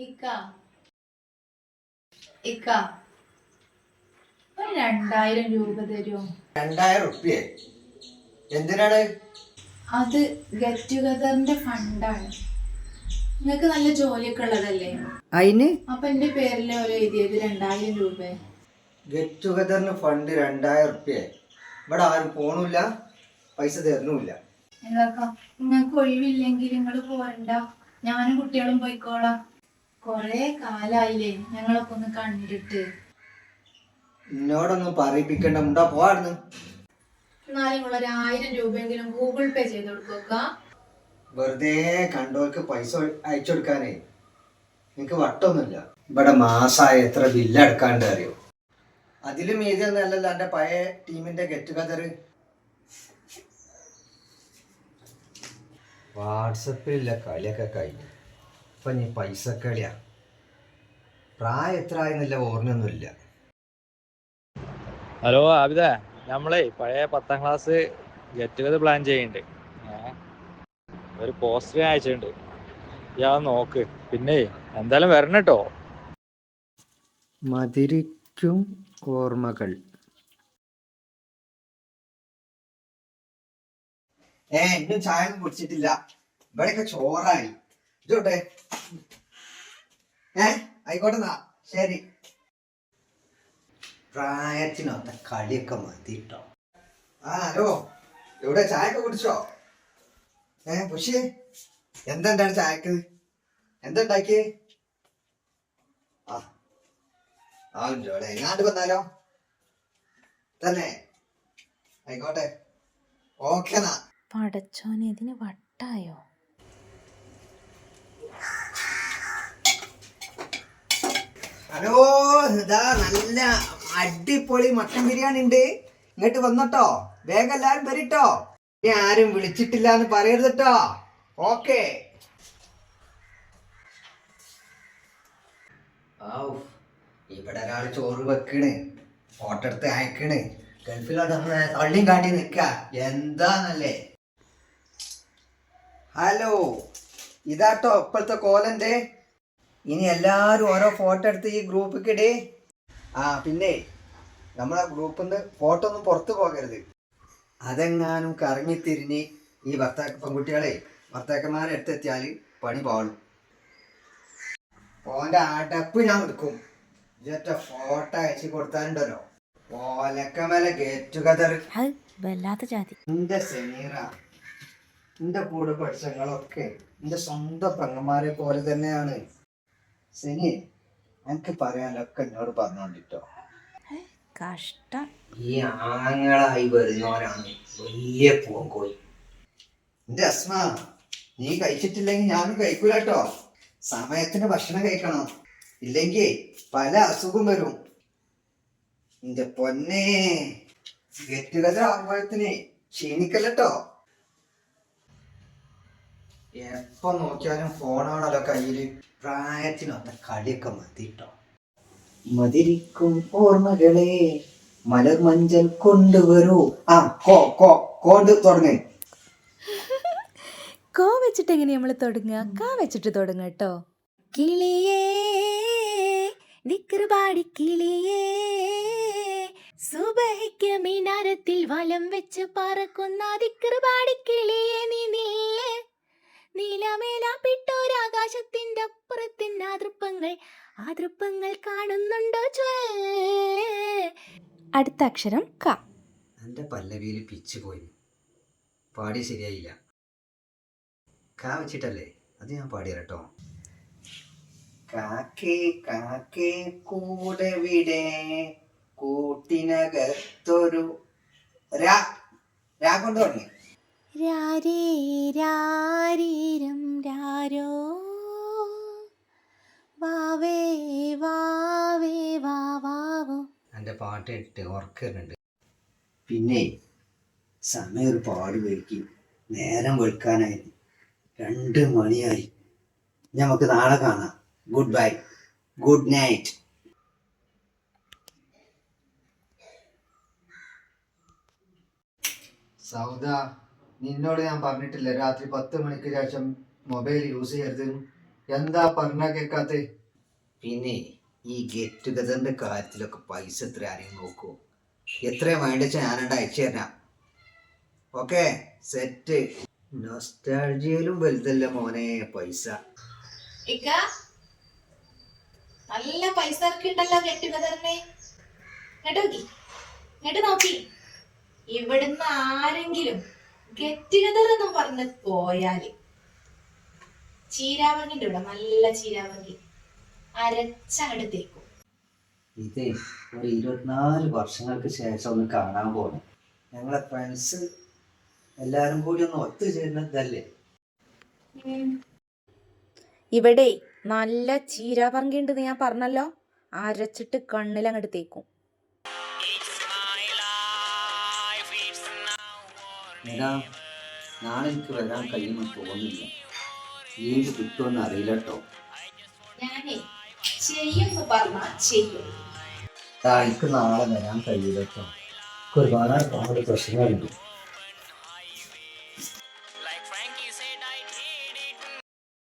ഇക്ക. ഇക്ക. ഒരു രണ്ടായിരം രൂപ തരുമോ രണ്ടായിരം എന്തിനാണ്? അത് ഗെറ്റ് ടുഗദറിന്റെ ഫണ്ടാണ് നിങ്ങൾക്ക് നല്ല ജോലിയൊക്കെ ഉള്ളതല്ലേ? അതിന് അപ്പൊ എന്റെ പേരിൽ ഓരോ എഴുതിയത് രണ്ടായിരം രൂപ. ഗെറ്റ് ടുഗദറിന് ഫണ്ട് രണ്ടായിരം റുപ്യ ഇവിടെ ആരും പോണില്ല പൈസ തരുന്നുമില്ല നിങ്ങൾക്ക് നിങ്ങൾക്ക് ഒഴിവില്ലെങ്കിൽ നിങ്ങൾ പോരണ്ട. ഞാനും കുട്ടികളും പോയിക്കോളാം. കൊറേ കാലായില്ലേ ഞങ്ങളൊക്കെ ഒന്ന് കണ്ടിട്ട്. എന്നോടൊന്നും പറയിപ്പിക്കണ്ട. മുണ്ടാ പോവാടുന്നു എന്നാലും ഒരു ആയിരം രൂപയെങ്കിലും ഗൂഗിൾ പേ ചെയ്ത് കൊടുക്കുക വെറുതെ കണ്ടവർക്ക് പൈസ അയച്ചു കൊടുക്കാനേ. നിനക്ക് വട്ടൊന്നുമില്ല. ഇവിടെ മാസമായ എത്ര ബില്ല് അടക്കാണ്ട് അറിയോ? അതിലും മീതി ഒന്നല്ലല്ലോ എന്റെ പഴയ ടീമിന്റെ ഗെറ്റ് ടുഗദർ വാട്സപ്പിലുള്ള കളിയൊക്കെ കഴിഞ്ഞു. ഇപ്പൊ നീ പൈസ കളിയാ പ്രായം എത്ര ആയെന്നില്ല ഓർമ്മയൊന്നുമില്ല. ഹലോ ആബിദ. നമ്മളെ പഴയ പത്താം ക്ലാസ് ഗെറ്റ് ടുഗദർ പ്ലാൻ ചെയ്യുന്നുണ്ട് ഒരു പോസ്റ്റർ അയച്ചിട്ടുണ്ട്. ഞാൻ നോക്ക്. പിന്നെ എന്തായാലും വരണം കേട്ടോ മതിരിക്കും ഓർമ്മകൾ. ഏ ഇന്നും ചായ ഒന്നും കുടിച്ചിട്ടില്ല. ഇവിടെയൊക്കെ ചോറായി. ഇതോട്ടെ. ഏ ആയിക്കോട്ടെ എന്നാ ശരി. പ്രായത്തിനൊത്ത കളിയൊക്കെ മതിട്ടോ ആ ഹലോ. എവിടെ ചായ ഒക്കെ കുടിച്ചോ? ഏ പുഷി. എന്തുണ്ടാണ് ചായക്ക്? എന്താ ഉണ്ടാക്കിയേ ആ. ആ ഉണ്ടോടെ എങ്ങാണ്ട് വന്നാലോ. തന്നെ. ആയിക്കോട്ടെ. ഓക്കെ എന്നാ പടച്ചോനെ ഇതിന് വട്ടായോ? ഹലോ ഇതാ നല്ല അടിപൊളി മട്ടൻ ബിരിയാണി ഉണ്ട്. ഇങ്ങോട്ട് വന്നോട്ടോ. വേഗം എല്ലാരും വരിട്ടോ. ഇനി ആരും വിളിച്ചിട്ടില്ല എന്ന് പറയരുത് കേട്ടോ ഓക്കെ. ഇവിടെ ഒരാൾ ചോറ് വെക്കണ്. ഫോട്ടോ എടുത്ത് അയക്കണ്. ഗൾഫിലോട്ട് തള്ളിയും കാട്ടി നിക്ക. എന്താന്നല്ലേ? ഹലോ ഇതാട്ടോ ഇപ്പോഴത്തെ കോലന്റെ ഇനി എല്ലാവരും ഓരോ ഫോട്ടോ എടുത്ത് ഈ ഗ്രൂപ്പിൽ ഇടേ. ആ പിന്നെ നമ്മളെ ഗ്രൂപ്പിൽ നിന്ന് ഫോട്ടോ ഒന്നും പുറത്തു പോകരുത്. അതെങ്ങാനും കറങ്ങി തിരിഞ്ഞ് ഈ ഭർത്താക്ക പെൺകുട്ടികളെ ഭർത്താക്കന്മാരെ അടുത്തെത്തിയാൽ പണി പാളും. ഓന്റെ അടപ്പ് ഞാൻ എടുക്കും. ഇതൊറ്റ ഫോട്ടോ അയച്ചു കൊടുത്താലുണ്ടല്ലോ. ഓലക്കമല ഗെറ്റ് ടുഗദർ വല്ലാത്ത ജാതി. എന്റെ സെമീറ എന്റെ കൂടെ പഠിച്ചങ്ങളൊക്കെ എന്റെ സ്വന്തം പെങ്ങന്മാരെ പോലെ തന്നെയാണ്. സെനി എനിക്ക് പറയാനൊക്കെ എന്നോട് പറഞ്ഞോണ്ടിട്ടോ. കഷ്ടം. ഈ ആങ്ങളായി വരുന്നവരാണ് വലിയ പൂങ്കോയി എന്റെ അസ്മ നീ കഴിച്ചിട്ടില്ലെങ്കിൽ ഞാനും കഴിക്കൂല കേട്ടോ. സമയത്തിന് ഭക്ഷണം കഴിക്കണം. ഇല്ലെങ്കിൽ പല അസുഖം വരും. എന്റെ പൊന്നെ ഗെറ്റ് ടുഗദർ ആകുമ്പോഴത്തിന് ക്ഷീണിക്കല്ലോ എപ്പോ നോക്കിയാലും ഫോണാണല്ലോ കയ്യിൽ. പ്രായത്തിനൊത്ത കളിയൊക്കെ മതിട്ടോ മതിരിക്കും ഓർമ്മകളെ മലർ മഞ്ചൽ കൊണ്ടുവരൂ. ആ കോ കോ കോണ്ട് തുടങ്ങി. കോ വെച്ചിട്ട് എങ്ങനെ നമ്മൾ തുടങ്ങുക? കാ വെച്ചിട്ട് തുടങ്ങുക കേട്ടോ കിളിയേ ദിക്കറുപാടി കിളിയേ. സുബഹിക്ക് മിനാരത്തിൽ വലം വെച്ച് പറക്കുന്ന ദിക്കറുപാടി കിളിയേ നീ നില്ലേ? നീലമേലാപ്പിട്ടോരാകാശത്തിന്റെ അപ്പുറത്തിന്റെ ആതൃപ്പങ്ങൾ ആതൃപ്പങ്ങൾ കാണുന്നുണ്ടോ അടുത്ത അക്ഷരം ക. എന്റെ പല്ലവിയിൽ പിച്ച് പോയി. പാടി ശരിയായില്ല. കാ വെച്ചിട്ടല്ലേ? അത് ഞാൻ പാടിയ കേട്ടോ കാക്കേ കാക്കേ കൂടെ വിടെ കൂട്ടിനകത്തൊരു രാ. രാ കൊണ്ട് തുടങ്ങി. രാരേ രാരീരം രാരോ? വാവേ വാവേ വാവാവോ എന്റെ പാട്ട് ഇട്ട് ഉറക്കുന്നുണ്ട് പിന്നെ സമയം ഒരു പാട് വൈകി. നേരം വെളുക്കാനായി. രണ്ട് മണിയായി. നമുക്ക് നാളെ കാണാം. Good bye good night Sauda. നിന്നോട് ഞാൻ പറഞ്ഞിട്ടില്ല. രാത്രി പത്ത് മണിക്ക് ശേഷം മൊബൈൽ യൂസ് ചെയ്യരുത്. എന്താ പറഞ്ഞ കേക്കാത്ത? പിന്നെ ഈ ഗെറ്റ് ടുഗദറിന്റെ കാര്യത്തിലൊക്കെ പൈസ എത്ര ആരെയും നോക്കൂ. എത്രയും വേണ്ടിച്ച ഞാൻ അയച്ചു തരാം. ഓക്കെ സെറ്റ് നൊസ്റ്റാൾജിയയിലും വലുതല്ല മോനെ പൈസ. ഇക്ക നല്ല പൈസ ഇറക്കിണ്ടല്ലോ കെട്ടുകതറിനെ ഇങ്ങോട്ട് നോക്കി. ഇവിടുന്ന് ആരെങ്കിലും ഗെറ്റുകതർ എന്ന് പറഞ്ഞ് പോയാൽ ചീരാവങ്കിന്റെ ഇവിടെ നല്ല ചീരാവങ്കി അരച്ചങ്ങട് തേക്കും ഇത് ഒരു ഇരുപത്തിനാല് വർഷങ്ങൾക്ക് ശേഷം ഒന്ന് കാണാൻ പോകണം ഞങ്ങളെ ഫ്രണ്ട്സ് എല്ലാരും കൂടി ഒന്ന് ഒത്തുചേരുന്നതല്ലേ? ഇവിടെ നല്ല ചീരാപറങ്കിണ്ടെന്ന് ഞാൻ പറഞ്ഞല്ലോ. അരച്ചിട്ട് കണ്ണിലങ്ങോട്ട് തേക്കും. എടാ നാളെ എനിക്ക് വരാൻ കഴിയുമെന്ന് തോന്നുന്നില്ല. ഏത് കിട്ടുമെന്ന് അറിയില്ല കേട്ടോ ഞാനേ ചെയ്യുമെന്ന് പറഞ്ഞാ ചെയ്യും. എനിക്ക് നാളെ വരാൻ കഴിയില്ലട്ടോ എനിക്ക് ഒരുപാട് ഒരുപാട് പ്രശ്നങ്ങളുണ്ട്.